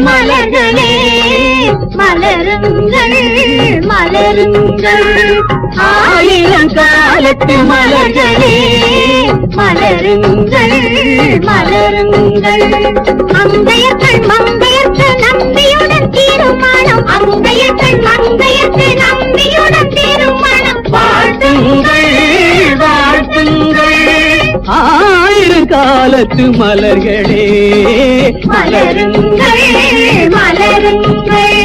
மலர்களே மலருங்கள் மலருங்கள். ஆயிரம் காலத்து மலர்களே மலருங்கள் மலருங்கள். அந்தையர்கள் மங்கையர்க்கு நம்பியுடன் தீருமானம். அந்தையர்கள் மங்கையர்க்கு நம்பியுடன் தீருமானம். வாழ்த்துங்கள் வாழ்த்துங்கள். ஆ காலத்து மலர்களே மலருங்கள் மலருங்கள்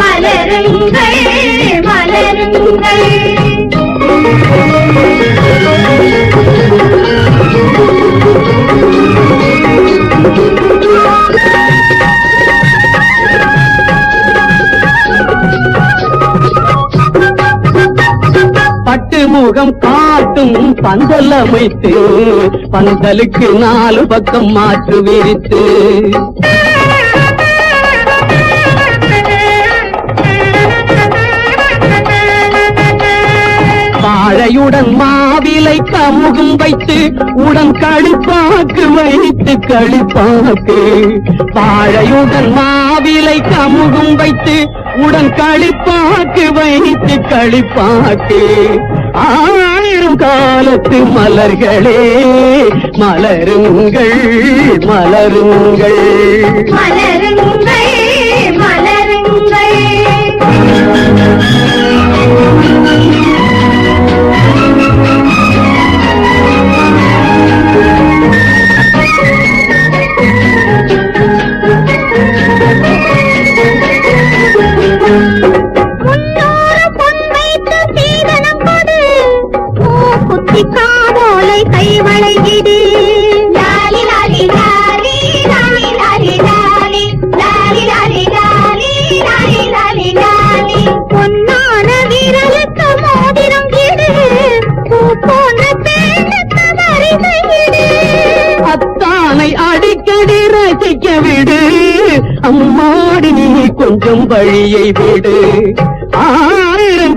மலருங்கள் மலருங்கள். முகம் காட்டும் பந்தல் அமைத்து பந்தலுக்கு நாலு பக்கம் மாற்று விரித்து. வாழையுடன் மாவிலை கமுகம் வைத்து உடன் களிப்பாக்கு வைத்து களிப்பாக்கு வாழையுடன் மாவிலை கமுகம் வைத்து உடன் களிப்பாக்கு வைத்து களிப்பாக்கு ஆயிரம் காலத்து மலர்களே மலருங்கள் மலருங்கள். மலருங்கள். இக்காதோலை கைவளையிடு பொன்னான விரலுக்கு மோதிரம் இடு. போன்ற பெண்ணுக்கு வரிசை அத்தானை அடிக்கடி ரசிக்க விடு. அம்மாடி நீ கொஞ்சம் வழியை விடு. ஆ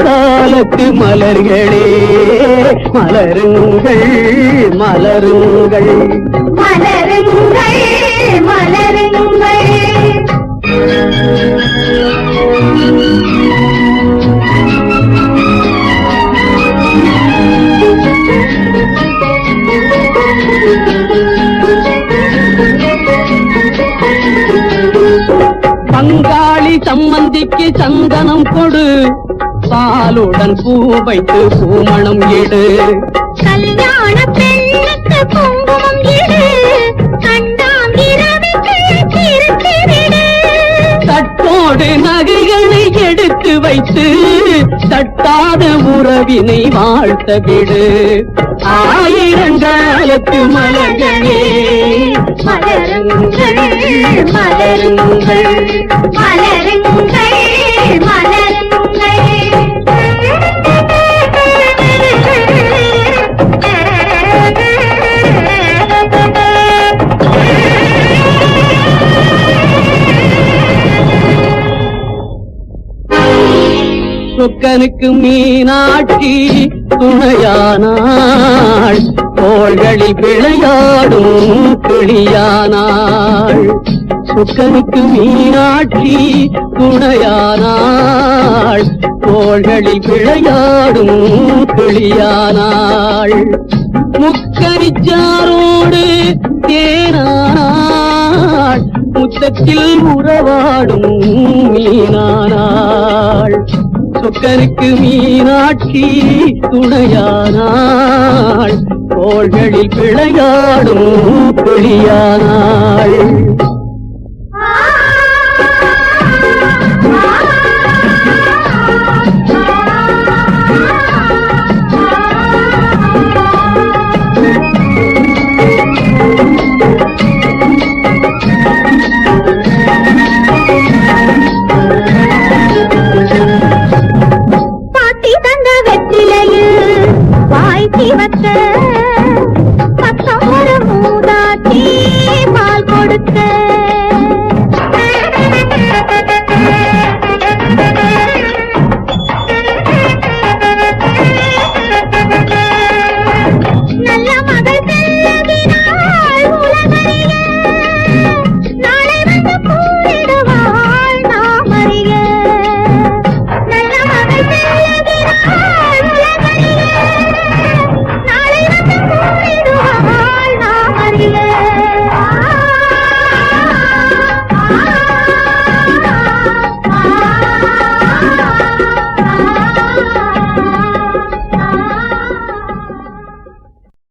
காலத்து மலர்களே மலருங்கள் மலருங்கள். மலருங்கள் மலருங்கள். பங்காளி சம்மந்திக்கு சந்தனம் கொடு. பாலுடன் பூ வைத்து பூமணம் எடு கல்யாண பெண்ணுக்கு குங்குமம் விடு. தட்டோடு நகைகளை எடுத்து வைத்து தட்டாத உறவினை வாழ்த்த விடு. ஆயிரங்காலத்து மலர்களே மலருங்கள் மலருங்கள் மலருங்கள். சொக்கனுக்கு மீனாட்சி துணையானாள். தோள்களில் விளையாடும் கிளியானாள். சொக்கனுக்கு மீனாட்சி துணையானாள். தோள்களில் விளையாடும் கிளியானாள். முக்கரிச்சாரோடு தேனானாள். முத்தத்தில் உறவாடும் மீனானாள். கொக்கருக்கு மீனாட்சி துணையானாள். கோள்களில் விளையாடும் பெரியானாள்.